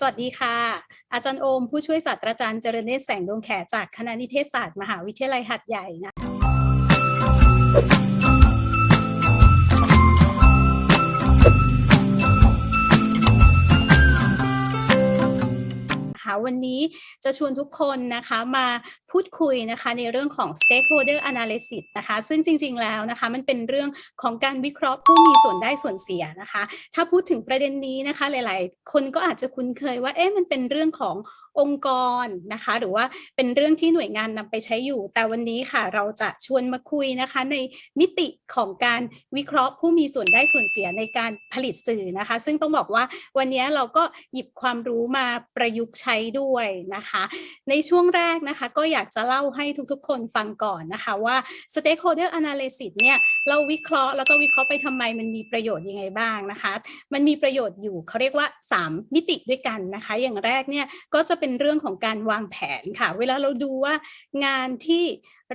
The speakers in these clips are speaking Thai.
สวัสดีค่ะ อาจารย์โอม ผู้ช่วยศาสตราจารย์เจริญเนตรแสงดวงแขจากคณะนิเทศศาสตร์มหาวิทยาลัยหัดใหญ่นะะ วันนี้จะชวนทุกคนนะคะมาพูดคุยนะคะในเรื่องของ stakeholder analysis นะคะ ซึ่งจริงๆแล้วนะคะ มันเป็นเรื่องของการวิเคราะห์ผู้มีส่วนได้ส่วนเสียนะคะ ถ้าพูดถึงประเด็นนี้นะคะ หลายๆ คนก็อาจจะคุ้นเคยว่าเอ๊ะมันเป็นเรื่องของ องค์กรนะคะ หรือว่าเป็นเรื่องที่หน่วยงานนำไปใช้อยู่ แต่วันนี้ค่ะเราจะชวนมาคุยนะคะ ในมิติของการวิเคราะห์ผู้มีส่วนได้ส่วนเสียในการผลิตสื่อนะคะ ซึ่งต้องบอกว่าวันนี้เราก็หยิบความรู้มาประยุกต์ใช้ด้วยนะคะ ในช่วงแรกนะคะ ก็อยากจะเล่าให้ทุกๆ คนฟังก่อนนะคะว่า stakeholder analysis เนี่ยเราวิเคราะห์แล้วก็วิเคราะห์ไปทำไมมันมีประโยชน์ยังไงบ้างนะคะ มันมีประโยชน์อยู่เขาเรียกว่า 3 มิติด้วยกันนะคะ อย่างแรกเนี่ยก็จะเป็นเรื่องของการวางแผนค่ะ เวลาเราดูว่างานที่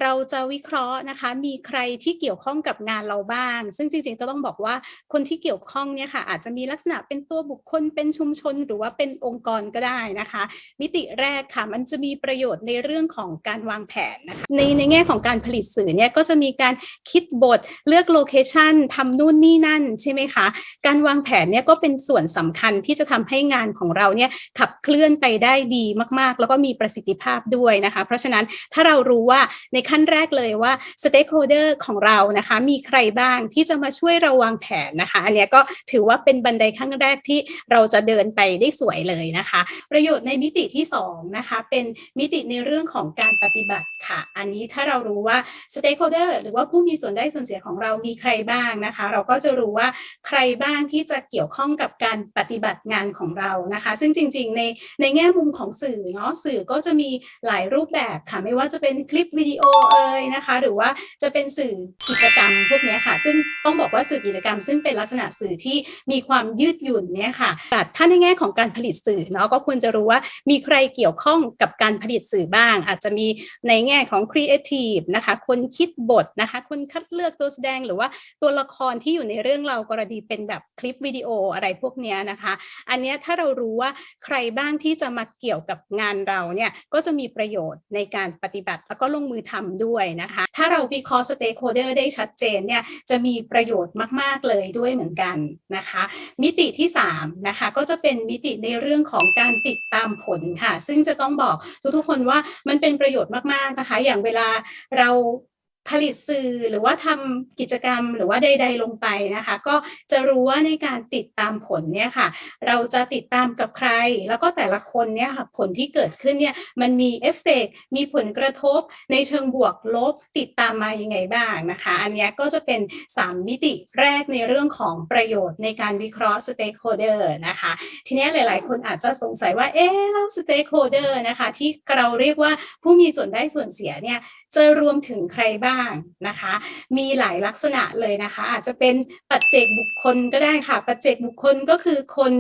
เราจะวิเคราะห์นะคะ มีใครที่เกี่ยวข้องกับงานเราบ้าง ซึ่งจริงๆ ก็ต้องบอกว่าคนที่เกี่ยวข้องเนี่ยค่ะ อาจจะมีลักษณะเป็นตัวบุคคล เป็นชุมชน หรือว่าเป็นองค์กรก็ได้นะคะ มิติแรกค่ะ มันจะมีประโยชน์ในเรื่องของการวางแผนนะคะในในแง่ของการผลิตสื่อเนี่ยก็จะมีการคิดบทเลือกโลเคชันทำนู่นนี่นั่นใช่ไหมคะ การวางแผนเนี่ยก็เป็นส่วนสำคัญที่จะทำให้งานของเราเนี่ยขับเคลื่อนไปได้ดีมากๆ แล้วก็มีประสิทธิภาพด้วยนะคะ เพราะฉะนั้นถ้าเรารู้ว่าในขั้นแรกเลยว่า stakeholder ของเรานะคะมีใครบ้างที่จะมาช่วยเราวางแผนนะคะ อันนี้ก็ถือว่าเป็นบันไดขั้นแรกที่เราจะเดินไปได้สวยเลยนะคะ ประโยชน์ในมิติที่2นะคะเป็นมิติในเรื่องของการปฏิบัติค่ะ อันนี้ถ้าเรารู้ว่า stakeholder หรือว่าผู้มีส่วนได้ส่วนเสียของเรามีใครบ้างนะคะ เราก็จะรู้ว่าใครบ้างที่จะเกี่ยวข้องกับการปฏิบัติงานของเรานะคะ ซึ่งจริง ๆ ในในแง่มุมของสื่อเนาะสื่อก็จะมีหลายรูปแบบค่ะ ไม่ว่าจะเป็นคลิปวิดีโอเอ่ยนะคะ หรือว่าจะเป็นสื่อกิจกรรมพวกนี้ค่ะ ซึ่งต้องบอกว่าสื่อกิจกรรม ซึ่งเป็นลักษณะสื่อที่มีความยืดหยุ่นเนี่ยค่ะถ้าในแง่ของการผลิตสื่อเนาะก็ควรจะรู้ว่ามีใครเกี่ยวข้องกับการผลิตสื่อบ้าง อาจจะมีในแง่ของครีเอทีฟนะคะคนคิดบทนะคะ คนคัดเลือกตัวแสดงหรือว่าตัวละครที่อยู่ในเรื่องเรากรณีเป็นแบบคลิปวิดีโออะไรพวกนี้นะคะ อันนี้ถ้าเรารู้ว่าใครบ้างที่จะมาเกี่ยวกับงานเราเนี่ยก็จะมีประโยชน์ในการปฏิบัติแล้วก็ลงมือทำด้วยนะคะ ถ้าเราวิเคราะห์สเต็กโฮเดอร์ได้ชัดเจนเนี่ยจะมีประโยชน์มาก ๆ เลยด้วยเหมือนกันนะคะ มิติที่3นะคะก็จะเป็นมิติในเรื่องของการติดตามผลค่ะ ซึ่งจะต้องบอกทุกๆคนว่ามันเป็นประโยชน์มากๆนะคะ อย่างเวลาเรา ผลิตสื่อหรือว่าทำกิจกรรมหรือว่าใด ๆ ลงไปนะคะ ก็จะรู้ว่าในการติดตามผลเนี่ยค่ะ เราจะติดตามกับใคร แล้วก็แต่ละคนเนี่ยค่ะผลที่เกิดขึ้นเนี่ยมันมีเอฟเฟกมีผลกระทบในเชิงบวกลบติดตามมายังไงบ้างนะคะ อันนี้ก็จะเป็น 3 มิติแรกในเรื่องของประโยชน์ในการวิเคราะห์ stakeholder นะคะ ทีนี้หลาย ๆ คนอาจจะสงสัยว่าเอ๊ะแล้ว stakeholder นะคะที่เราเรียกว่าผู้มีส่วนได้ส่วนเสียเนี่ย จะรวมถึงใครบ้างนะคะ มีหลายลักษณะเลยนะคะ อาจจะเป็นปัจเจกบุคคลก็ได้ค่ะ ปัจเจกบุคคลก็คือคน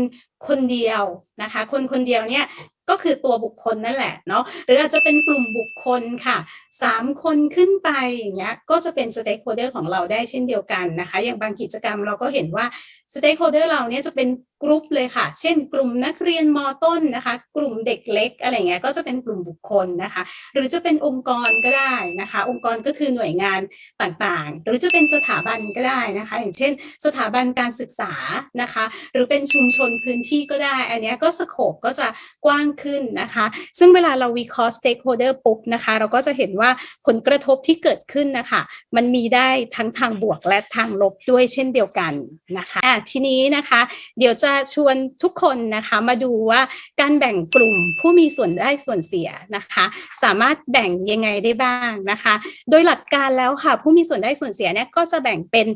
คนเดียวนะคะ คนคนเดียวเนี่ยก็คือตัวบุคคลนั่นแหละเนาะหรืออาจจะเป็นกลุ่มบุคคลค่ะสามคนขึ้นไปอย่างเงี้ยก็จะเป็นสเต็กโฮเดอร์ของเราได้เช่นเดียวกันนะคะ อย่างบางกิจกรรมเราก็เห็นว่าสเต็กโฮเดอร์เราเนี่ยจะเป็น กลุ่มเลยค่ะ เช่น กลุ่มนักเรียนมต้นนะคะ กลุ่มเด็กเล็กอะไรเงี้ยก็จะเป็นกลุ่มบุคคลนะคะ หรือจะเป็นองค์กรก็ได้นะคะ องค์กรก็คือหน่วยงานต่างๆ หรือจะเป็นสถาบันก็ได้นะคะ อย่างเช่น สถาบันการศึกษานะคะ หรือเป็นชุมชนพื้นที่ก็ได้ อันนี้ก็สโคปก็จะกว้างขึ้นนะคะ ซึ่งเวลาเราวิเคราะห์ stakeholder ปุ๊บนะคะ เราก็จะเห็นว่าผลกระทบที่เกิดขึ้นนะคะ มันมีได้ทั้งทางบวกและทางลบด้วยเช่นเดียวกันนะคะะทีนี้นะคะ เดี๋ยวจะชวนทุกคนนะคะมาดูว่าการแบ่งกลุ่มผู้มีส่วนได้ส่วนเสียนะคะ สามารถแบ่งยังไงได้บ้างนะคะ โดยหลักการแล้วค่ะผู้มีส่วนได้ส่วนเสียเนี่ยก็จะแบ่งเป็น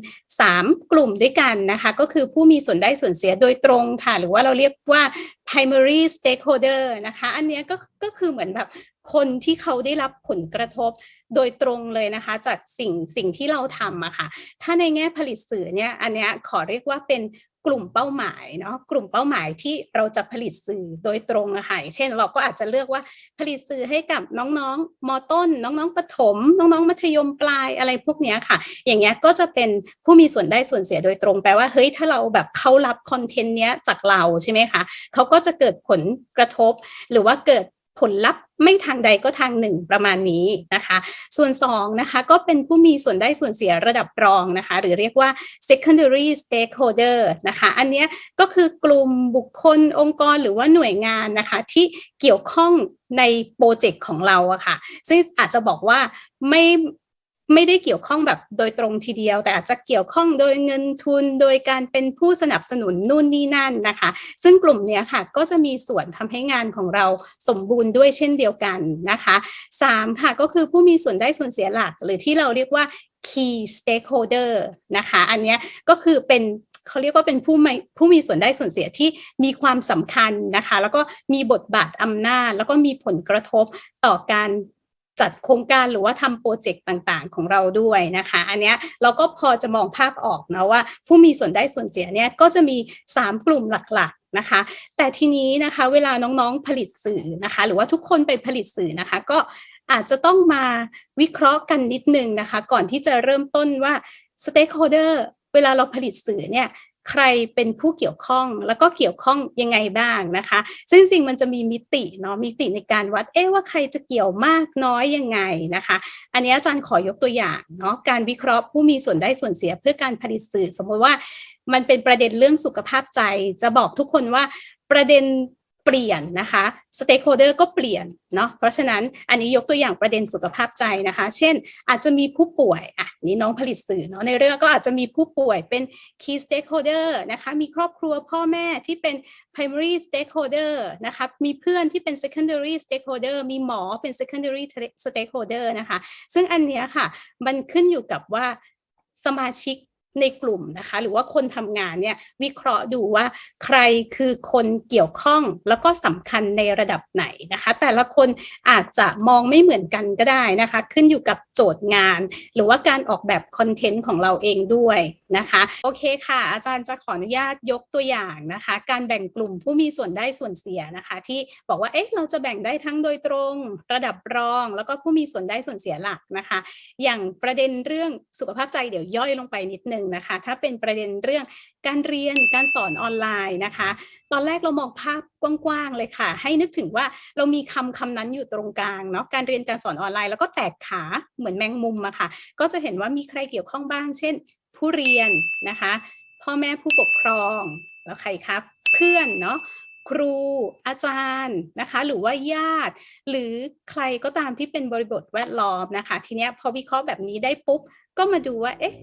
3 กลุ่มด้วยกันนะคะ ก็คือผู้มีส่วนได้ส่วนเสียโดยตรงค่ะ หรือว่าเราเรียกว่า primary stakeholder นะคะ อันนี้ก็ก็คือเหมือนแบบคนที่เขาได้รับผลกระทบโดยตรงเลยนะคะ จากสิ่งสิ่งที่เราทำอะค่ะ ถ้าในแง่ผลิตสื่อเนี่ยอันนี้ขอเรียกว่าเป็น กลุ่มเป้าหมายเนาะกลุ่มเป้าหมายที่เราจะผลิตสื่อโดยตรงอะค่ะอย่างเช่น เราก็อาจจะเลือกว่าผลิตสื่อให้กับน้องๆมต้น น้องๆประถม น้องๆมัธยมปลายอะไรพวกนี้ค่ะ อย่างเงี้ยก็จะเป็นผู้มีส่วนได้ส่วนเสียโดยตรงแปลว่าเฮ้ยถ้าเราแบบเขารับคอนเทนต์เนี้ยจากเราใช่ไหมคะเขาก็จะเกิดผลกระทบหรือว่าเกิด ผลลัพธ์ไม่ทางใดก็ทางหนึ่งประมาณนี้นะคะ ส่วน2นะคะก็เป็นผู้มีส่วนได้ส่วนเสียระดับรองนะคะ หรือเรียกว่า secondary stakeholder นะคะ อันนี้ก็คือกลุ่มบุคคลองค์กรหรือว่าหน่วยงานนะคะที่เกี่ยวข้องในโปรเจกต์ของเราอะค่ะ ซึ่งอาจจะบอกว่าไม่ ไม่ได้เกี่ยวข้องแบบโดยตรงทีเดียว แต่อาจจะเกี่ยวข้องโดยเงินทุนโดยการเป็นผู้สนับสนุนนู่นนี่นั่นนะคะ ซึ่งกลุ่มเนี้ยค่ะก็จะมีส่วนทำให้งานของเราสมบูรณ์ด้วยเช่นเดียวกันนะคะ3ค่ะก็คือผู้มีส่วนได้ส่วนเสียหลัก หรือที่เราเรียกว่า key stakeholder นะคะ อันเนี้ยก็คือเป็นเขาเรียกว่าเป็นผู้มีผู้มีส่วนได้ส่วนเสียที่มีความสำคัญนะคะ แล้วก็มีบทบาทอำนาจ แล้วก็มีผลกระทบต่อการ จัดโครงการหรือว่าทำโปรเจกต์ต่างๆ ของเราด้วยนะคะ อันเนี้ยเราก็พอจะมองภาพออกนะว่า ผู้มีส่วนได้ส่วนเสียเนี่ยก็จะมี 3 กลุ่มหลักๆนะคะ แต่ทีนี้นะคะเวลาน้องๆผลิตสื่อนะคะ หรือว่าทุกคนไปผลิตสื่อนะคะ ก็อาจจะต้องมาวิเคราะห์กันนิดนึงนะคะ ก่อนที่จะเริ่มต้นว่า stakeholder เวลาเราผลิตสื่อเนี่ย ใครเป็นผู้เกี่ยวข้องแล้วก็เกี่ยวข้องยังไงบ้างนะคะ ซึ่งจริงมันจะมีมิติเนาะมิติในการวัดเอ๊ะว่าใครจะเกี่ยวมากน้อยยังไงนะคะ อันนี้อาจารย์ขอยกตัวอย่างเนาะการวิเคราะห์ผู้มีส่วนได้ส่วนเสียเพื่อการผลิตสื่อ สมมติว่ามันเป็นประเด็นเรื่องสุขภาพใจ จะบอกทุกคนว่าประเด็น เปลี่ยนนะคะสเต็กโฮเดอร์ก็เปลี่ยนเนาะเพราะฉะนั้นอันนี้ยกตัวอย่างประเด็นสุขภาพใจนะคะ เช่น อาจจะมีผู้ป่วยอะนี่น้องผลิตสื่อเนาะในเรื่องก็อาจจะมีผู้ป่วยเป็น key stakeholder นะคะมีครอบครัวพ่อแม่ที่เป็น primary stakeholder นะคะมีเพื่อนที่เป็น secondary stakeholder มีหมอเป็น secondary stakeholder นะคะ ซึ่งอันเนี้ยค่ะ มันขึ้นอยู่กับว่าสมาชิก ในกลุ่มนะคะ หรือว่าคนทำงานเนี่ยวิเคราะห์ดูว่าใครคือคนเกี่ยวข้องแล้วก็สำคัญในระดับไหนนะคะ แต่ละคนอาจจะมองไม่เหมือนกันก็ได้นะคะ ขึ้นอยู่กับโจทย์งาน หรือว่าการออกแบบคอนเทนต์ของเราเองด้วยนะคะโอเคค่ะ อาจารย์จะขออนุญาตยกตัวอย่างนะคะ การแบ่งกลุ่มผู้มีส่วนได้ส่วนเสียนะคะ ที่บอกว่าเอ๊ะเราจะแบ่งได้ทั้งโดยตรง ระดับรอง แล้วก็ผู้มีส่วนได้ส่วนเสียหลักนะคะ อย่างประเด็นเรื่องสุขภาพใจเดี๋ยวย่อยลงไปนิดนึงนะคะ ถ้าเป็นประเด็นเรื่องการเรียนการสอนออนไลน์นะคะ ตอนแรกเรามองภาพกว้างๆเลยค่ะ ให้นึกถึงว่าเรามีคำคำนั้นอยู่ตรงกลางเนาะการเรียนการสอนออนไลน์แล้วก็แตกขาเหมือนแมงมุมอะค่ะ ก็จะเห็นว่ามีใครเกี่ยวข้องบ้าง เช่น ผู้เรียนนะคะ พ่อแม่ผู้ปกครองแล้วใครครับ เพื่อนเนาะครูอาจารย์นะคะหรือว่าญาติ หรือใครก็ตามที่เป็นบริบทแวดล้อมนะคะ ทีเนี้ยพอวิเคราะห์แบบนี้ได้ปุ๊บ ก็มาดูว่าเอ๊ะ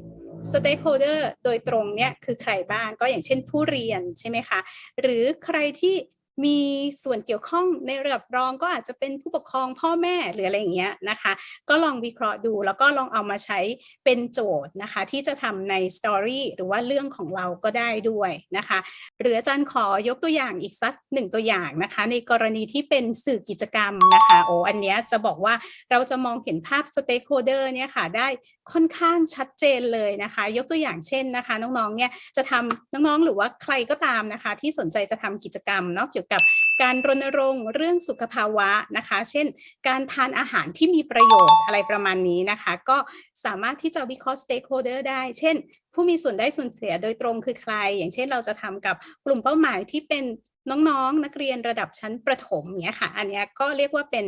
stakeholder โดยตรงเนี่ยคือใครบ้างก็อย่างเช่นผู้เรียนใช่ไหมคะ หรือใครที่ มีส่วนเกี่ยวข้องในระดับรองก็อาจจะเป็นผู้ปกครองพ่อแม่หรืออะไรอย่างเงี้ยนะคะ ก็ลองวิเคราะห์ดูแล้วก็ลองเอามาใช้เป็นโจทย์นะคะ ที่จะทำในสตอรี่หรือว่าเรื่องของเราก็ได้ด้วยนะคะ หรืออาจารย์ขอยกตัวอย่างอีกสักหนึ่งตัวอย่างนะคะ ในกรณีที่เป็นสื่อกิจกรรมนะคะโอ้อันเนี้ยจะบอกว่าเราจะมองเห็นภาพสเต็กโฮเดอร์เนี่ยค่ะได้ค่อนข้างชัดเจนเลยนะคะ ยกตัวอย่างเช่นนะคะ น้องๆเนี่ยจะทำน้องๆหรือว่าใครก็ตามนะคะ ที่สนใจจะทำกิจกรรมเนาะเกี่ยวกับการรณรงค์เรื่องสุขภาวะนะคะ เช่น การทานอาหารที่มีประโยชน์อะไรประมาณนี้นะคะ ก็สามารถที่จะวิเคราะห์ stakeholder ได้ เช่น ผู้มีส่วนได้ส่วนเสียโดยตรงคือใคร อย่างเช่นเราจะทำกับกลุ่มเป้าหมายที่เป็นน้องๆนนักเรียนระดับชั้นประถมเนี้ยค่ะ อันนี้ก็เรียกว่าเป็น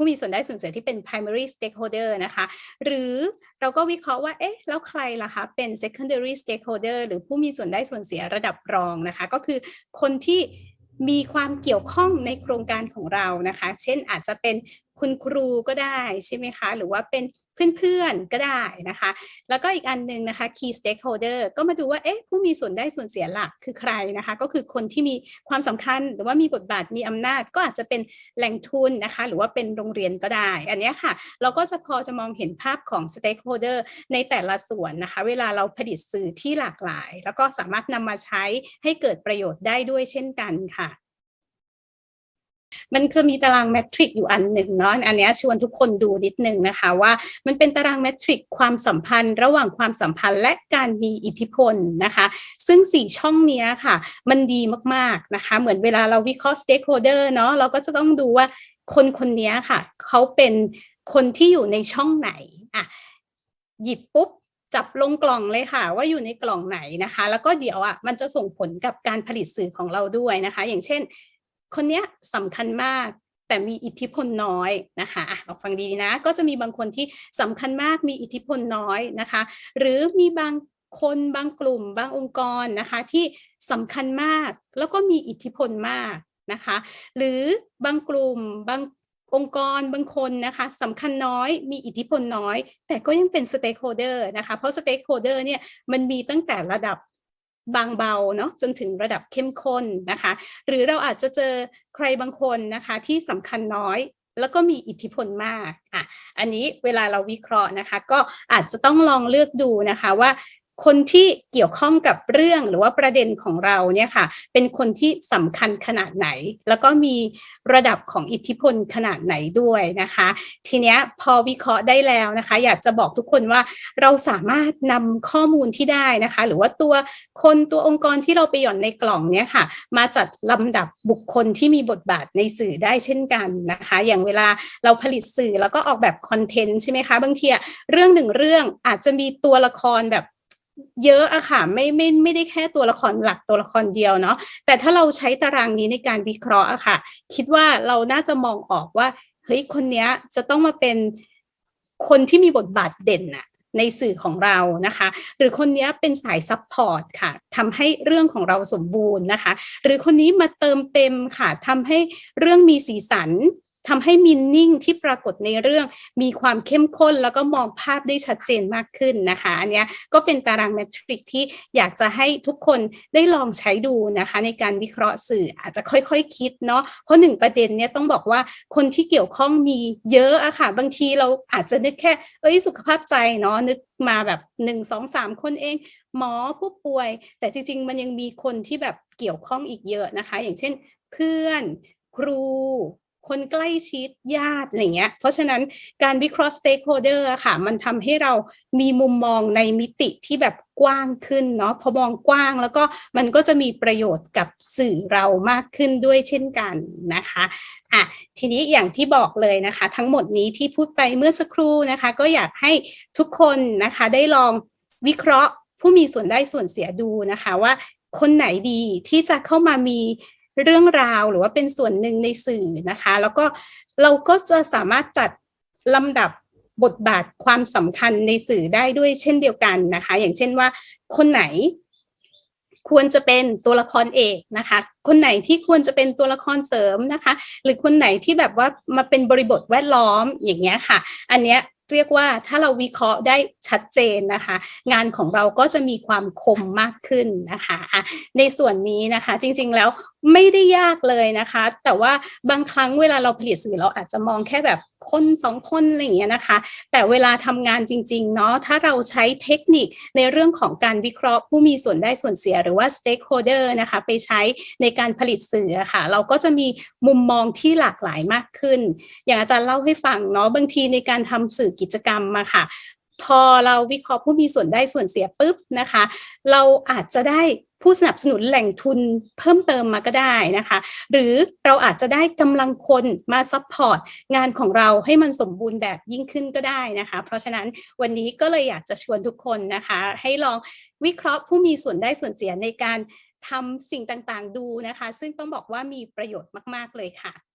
ผู้มีส่วนได้ส่วนเสียที่เป็น primary stakeholder นะคะ หรือเราก็วิเคราะห์ว่า เอ๊ะ แล้วใครล่ะคะ เป็น secondary stakeholder หรือผู้มีส่วนได้ส่วนเสียระดับรองนะคะ ก็คือคนที่ มีความเกี่ยวข้องในโครงการของเรานะคะ เช่นอาจจะเป็นคุณครูก็ได้ใช่ไหมคะ หรือว่าเป็น เพื่อนๆก็ได้นะคะ แล้วก็อีกอันหนึ่งนะคะ key stakeholder ก็มาดูว่าเอ๊ะผู้มีส่วนได้ส่วนเสียหลักคือใครนะคะ ก็คือคนที่มีความสำคัญหรือว่ามีบทบาทมีอำนาจก็อาจจะเป็นแหล่งทุนนะคะ หรือว่าเป็นโรงเรียนก็ได้ อันนี้ค่ะ เราก็จะพอจะมองเห็นภาพของ stakeholder ในแต่ละส่วนนะคะ เวลาเราผลิตสื่อที่หลากหลาย แล้วก็สามารถนำมาใช้ให้เกิดประโยชน์ได้ด้วยเช่นกันค่ะ มันจะมีตารางแมทริกอยู่อันหนึ่งเนาะอันนี้ชวนทุกคนดูนิดนึงนะคะว่ามันเป็นตารางแมทริกความสัมพันธ์ ระหว่างความสัมพันธ์และการมีอิทธิพลนะคะ ซึ่งสี่ช่องนี้ค่ะ มันดีมากๆนะคะ เหมือนเวลาเราวิเคราะห์ stakeholder เนาะเราก็จะต้องดูว่าคนคนนี้ค่ะเขาเป็นคนที่อยู่ในช่องไหนอะหยิบปุ๊บจับลงกล่องเลยค่ะ ว่าอยู่ในกล่องไหนนะคะ แล้วก็เดี๋ยวอะมันจะส่งผลกับการผลิตสื่อของเราด้วยนะคะ อย่างเช่น คนเนี้ยสำคัญมากแต่มีอิทธิพลน้อยนะคะอะลองฟังดีนะ ก็จะมีบางคนที่สำคัญมากมีอิทธิพลน้อยนะคะ หรือมีบางคนบางกลุ่ม บางองค์กรนะคะที่สำคัญมากแล้วก็มีอิทธิพลมากนะคะ หรือบางกลุ่มบางองค์กรบางคนนะคะสำคัญน้อยมีอิทธิพลน้อย แต่ก็ยังเป็นสเต็กโฮเดอร์นะคะ เพราะสเต็กโฮเดอร์เนี่ยมันมีตั้งแต่ระดับ บางเบาเนาะจนถึงระดับเข้มข้นนะคะ หรือเราอาจจะเจอใครบางคนนะคะที่สำคัญน้อยแล้วก็มีอิทธิพลมากอะอันนี้เวลาเราวิเคราะห์นะคะ ก็อาจจะต้องลองเลือกดูนะคะว่า คนที่เกี่ยวข้องกับเรื่องหรือว่าประเด็นของเราเนี่ยค่ะ เป็นคนที่สำคัญขนาดไหน แล้วก็มีระดับของอิทธิพลขนาดไหนด้วยนะคะ ทีเนี้ยพอวิเคราะห์ได้แล้วนะคะ อยากจะบอกทุกคนว่าเราสามารถนำข้อมูลที่ได้นะคะ หรือว่าตัวคนตัวองค์กรที่เราไปหย่อนในกล่องเนี้ยค่ะ มาจัดลำดับบุคคลที่มีบทบาทในสื่อได้เช่นกันนะคะ อย่างเวลาเราผลิตสื่อแล้วก็ออกแบบคอนเทนต์ใช่ไหมคะบางทีเรื่องหนึ่งเรื่องอาจจะมีตัวละครแบบ เยอะอะค่ะไม่ไม่ไม่ได้แค่ตัวละครหลักตัวละครเดียวเนาะแต่ถ้าเราใช้ตารางนี้ในการวิเคราะห์อะค่ะ คิดว่าเราน่าจะมองออกว่าเฮ้ยคนนี้จะต้องมาเป็นคนที่มีบทบาทเด่นอะในสื่อของเรานะคะ หรือคนนี้เป็นสายซัพพอร์ตค่ะทำให้เรื่องของเราสมบูรณ์นะคะ หรือคนนี้มาเติมเต็มค่ะทำให้เรื่องมีสีสัน ทำให้มินนิ่งที่ปรากฏในเรื่องมีความเข้มข้น แล้วก็มองภาพได้ชัดเจนมากขึ้นนะคะอันนี้ก็เป็นตารางเมทริกที่อยากจะให้ทุกคนได้ลองใช้ดูนะคะ ในการวิเคราะห์สื่ออาจจะค่อยๆคคิดเนาะเพราะหนึ่งประเด็นเนี้ยต้องบอกว่าคนที่เกี่ยวข้องมีเยอะอะค่ะ บางทีเราอาจจะนึกแค่เอ้ยสุขภาพใจเนาะนึกมาแบบหนึ่งสองสามคนเอง หมอผู้ป่วย แต่จริง ๆ มันยังมีคนที่แบบเกี่ยวข้องอีกเยอะนะคะ อย่างเช่น เพื่อน ครู คนใกล้ชิดญาติอะไรเงี้ย เพราะฉะนั้นการวิเคราะห์ stakeholder อะค่ะ มันทำให้เรามีมุมมองในมิติที่แบบกว้างขึ้นเนาะพอมองกว้างแล้วก็มันก็จะมีประโยชน์กับสื่อเรามากขึ้นด้วยเช่นกันนะคะอะทีนี้อย่างที่บอกเลยนะคะ ทั้งหมดนี้ที่พูดไปเมื่อสักครู่นะคะ ก็อยากให้ทุกคนนะคะได้ลองวิเคราะห์ผู้มีส่วนได้ส่วนเสียดูนะคะว่าคนไหนดีที่จะเข้ามามี เรื่องราวหรือว่าเป็นส่วนหนึ่งในสื่อนะคะ แล้วก็เราก็จะสามารถจัดลำดับบทบาทความสำคัญในสื่อได้ด้วยเช่นเดียวกันนะคะ อย่างเช่นว่าคนไหนควรจะเป็นตัวละครเอกนะคะ คนไหนที่ควรจะเป็นตัวละครเสริมนะคะ หรือคนไหนที่แบบว่ามาเป็นบริบทแวดล้อมอย่างเงี้ยค่ะ อันเนี้ยเรียกว่าถ้าเราวิเคราะห์ได้ชัดเจนนะคะ งานของเราก็จะมีความคมมากขึ้นนะคะ ในส่วนนี้นะคะจริงๆแล้วไม่ได้ยากเลยนะคะ แต่ว่าบางครั้งเวลาเราผลิตสื่อเราอาจจะมองแค่แบบคนสองคนอะไรอย่างเงี้ยนะคะ แต่เวลาทำงานจริงๆเนาะถ้าเราใช้เทคนิคในเรื่องของการวิเคราะห์ ผู้มีส่วนได้ส่วนเสียหรือว่า stakeholder นะคะไปใช้ในการผลิตสื่อค่ะ เราก็จะมีมุมมองที่หลากหลายมากขึ้น อย่างอาจารย์เล่าให้ฟังเนาะบางทีในการทำสื่อกิจกรรมมาค่ะพอเราวิเคราะห์ผู้มีส่วนได้ส่วนเสียปุ๊บนะคะ เราอาจจะได้ ผู้สนับสนุนแหล่งทุนเพิ่มเติมมาก็ได้นะคะ หรือเราอาจจะได้กำลังคนมาซัพพอร์ตงานของเราให้มันสมบูรณ์แบบยิ่งขึ้นก็ได้นะคะ เพราะฉะนั้นวันนี้ก็เลยอยากจะชวนทุกคนนะคะ ให้ลองวิเคราะห์ผู้มีส่วนได้ส่วนเสียในการทำสิ่งต่างๆดูนะคะ ซึ่งต้องบอกว่ามีประโยชน์มาก ๆ เลยค่ะ